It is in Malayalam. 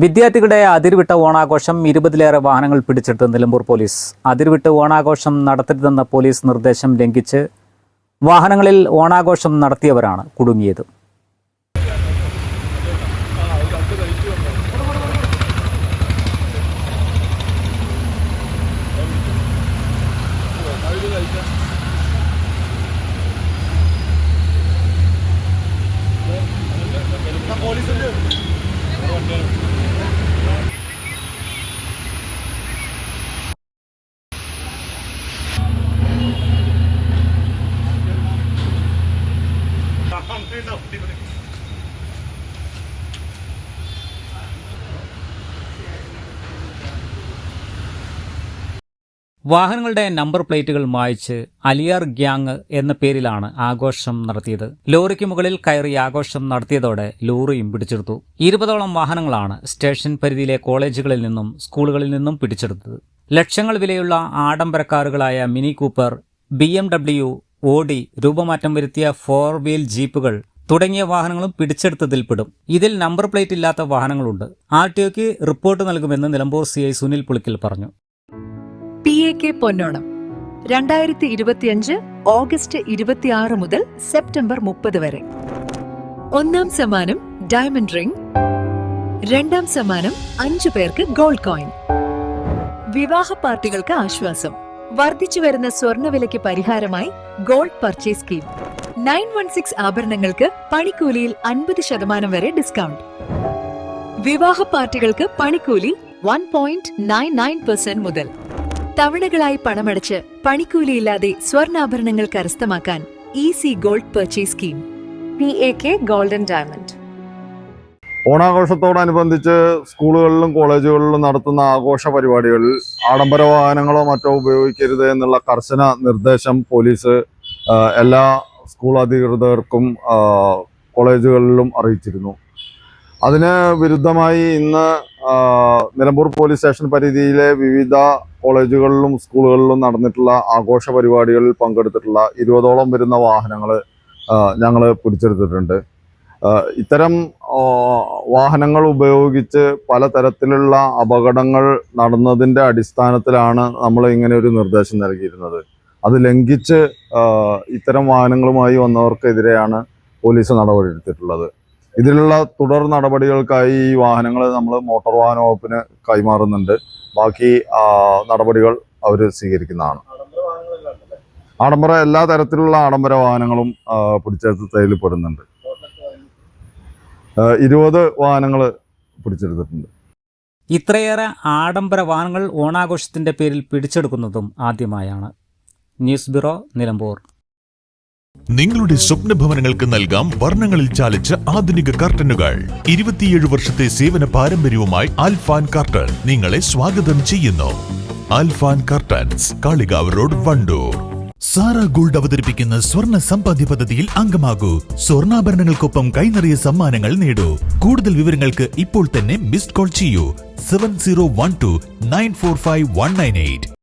വിദ്യാർത്ഥികളുടെ അതിർവിട്ട ഓണാഘോഷം ഇരുപതിലേറെ വാഹനങ്ങൾ പിടിച്ചെടുത്ത് നിലമ്പൂർ പോലീസ്. അതിർവിട്ട് ഓണാഘോഷം നടത്തരുതെന്ന പോലീസ് നിർദ്ദേശം ലംഘിച്ച് വാഹനങ്ങളിൽ ഓണാഘോഷം നടത്തിയവരാണ് കുടുങ്ങിയത്. വാഹനങ്ങളുടെ നമ്പർ പ്ലേറ്റുകൾ മായ്ച്ച് അലിയാർ ഗ്യാങ് എന്ന പേരിലാണ് ആഘോഷം നടത്തിയത്. ലോറിക്ക് മുകളിൽ കയറി ആഘോഷം നടത്തിയതോടെ ലോറിയും പിടിച്ചെടുത്തു. ഇരുപതോളം വാഹനങ്ങളാണ് സ്റ്റേഷൻ പരിധിയിലെ കോളേജുകളിൽ നിന്നും സ്കൂളുകളിൽ നിന്നും പിടിച്ചെടുത്തത്. ലക്ഷങ്ങൾ വിലയുള്ള ആഡംബര കാറുകളായ mini cooper B M W Audi രൂപമാറ്റം വരുത്തിയ ഫോർ വീൽ ജീപ്പുകൾ തുടങ്ങിയ വാഹനങ്ങളും പിടിച്ചെടുത്തതിൽപ്പെടും ഇതിൽ നമ്പർ പ്ലേറ്റ് ഇല്ലാത്ത വാഹനങ്ങളുണ്ട്. ആർ ടി ഒക്ക് റിപ്പോർട്ട് നൽകുമെന്ന് നിലമ്പൂർ സി ഐ സുനിൽ പുളിക്കൽ പറഞ്ഞു. P A K Ponnonam. രണ്ടായിരത്തി ഇരുപത്തിയഞ്ച് ഓഗസ്റ്റ് ഇരുപത്തിയാറ് മുതൽ സെപ്റ്റംബർ മുപ്പത് വരെ. ഒന്നാം സമ്മാനം ഡയമണ്ട് റിംഗ്. രണ്ടാം സമ്മാനം അഞ്ചു പേർക്ക് ഗോൾഡ് കോയിൻ. വിവാഹ പാർട്ടികൾക്ക് ആശ്വാസം. വർദ്ധിച്ചു വരുന്ന സ്വർണവിലയ്ക്ക് പരിഹാരമായി gold purchase scheme nine one six ആഭരണങ്ങൾക്ക് പണിക്കൂലിയിൽ അൻപത് ശതമാനം വരെ ഡിസ്കൗണ്ട് വിവാഹ പാർട്ടികൾക്ക് പണിക്കൂലി one point nine nine percent മുതൽ. തവണകളായി പണമടച്ച് പണിക്കൂലിയില്ലാതെ സ്വർണാഭരണങ്ങൾ കരസ്ഥമാക്കാൻ easy gold purchase scheme P A K golden diamond ഓണാഘോഷത്തോടനുബന്ധിച്ച് സ്കൂളുകളിലും കോളേജുകളിലും നടത്തുന്ന ആഘോഷ പരിപാടികളിൽ ആഡംബര വാഹനങ്ങളോ മറ്റോ ഉപയോഗിക്കരുത് എന്നുള്ള കർശന നിർദ്ദേശം പോലീസ് എല്ലാ സ്കൂൾ അധികൃതർക്കും കോളേജുകളിലും അറിയിച്ചിരുന്നു. അതിന് വിരുദ്ധമായി ഇന്ന് നിലമ്പൂർ പോലീസ് സ്റ്റേഷൻ പരിധിയിലെ വിവിധ കോളേജുകളിലും സ്കൂളുകളിലും നടന്നിട്ടുള്ള ആഘോഷ പരിപാടികളിൽ പങ്കെടുത്തിട്ടുള്ള ഇരുപതോളം വരുന്ന വാഹനങ്ങൾ ഞങ്ങൾ പിടിച്ചെടുത്തിട്ടുണ്ട്. ഇത്തരം വാഹനങ്ങൾ ഉപയോഗിച്ച് പലതരത്തിലുള്ള അപകടങ്ങൾ നടന്നതിന്റെ അടിസ്ഥാനത്തിലാണ് നമ്മൾ ഇങ്ങനെ ഒരു നിർദ്ദേശം നൽകിയിരുന്നത്. അത് ലംഘിച്ച് ഇത്തരം വാഹനങ്ങളുമായി വന്നവർക്കെതിരെയാണ് പോലീസ് നടപടിയെടുത്തിട്ടുള്ളത്. ഇതിലുള്ള തുടർ നടപടികൾക്കായി ഈ വാഹനങ്ങൾ നമ്മൾ മോട്ടോർ വാഹന വകുപ്പിന് കൈമാറുന്നുണ്ട്. ബാക്കി നടപടികൾ അവർ സ്വീകരിക്കുന്നതാണ്. ആഡംബര എല്ലാ തരത്തിലുള്ള ആഡംബര വാഹനങ്ങളും പിടിച്ചെടുത്ത് പിടിച്ചെടുത്തതിൽ പെടുന്നുണ്ട് ഇരുപത് വാഹനങ്ങൾ പിടിച്ചെടുത്തിട്ടുണ്ട്. ഇത്രയേറെ ആഡംബര വാഹനങ്ങൾ ഓണാഘോഷത്തിന്റെ പേരിൽ പിടിച്ചെടുക്കുന്നതും ആദ്യമായാണ്. News bureau Nilambur. നിങ്ങളുടെ സ്വപ്ന ഭവനങ്ങൾക്ക് നൽകാം വർണങ്ങളിൽ ചാലിച്ച ആധുനിക കർട്ടനുകൾ. ഇരുപത്തിയേഴ് വർഷത്തെ സേവന പാരമ്പര്യവുമായി ആൽഫാൻ കർട്ടൻ നിങ്ങളെ സ്വാഗതം ചെയ്യുന്നു. Alfan curtains Kalikavu road Wandoor. Sara gold അവതരിപ്പിക്കുന്ന സ്വർണ സമ്പാദ്യ പദ്ധതിയിൽ അംഗമാകൂ. സ്വർണാഭരണങ്ങൾക്കൊപ്പം കൈനിറിയ സമ്മാനങ്ങൾ നേടൂ. കൂടുതൽ വിവരങ്ങൾക്ക് ഇപ്പോൾ തന്നെ മിസ്ഡ് കോൾ ചെയ്യൂ. Seven zero one two nine four five one nine eight.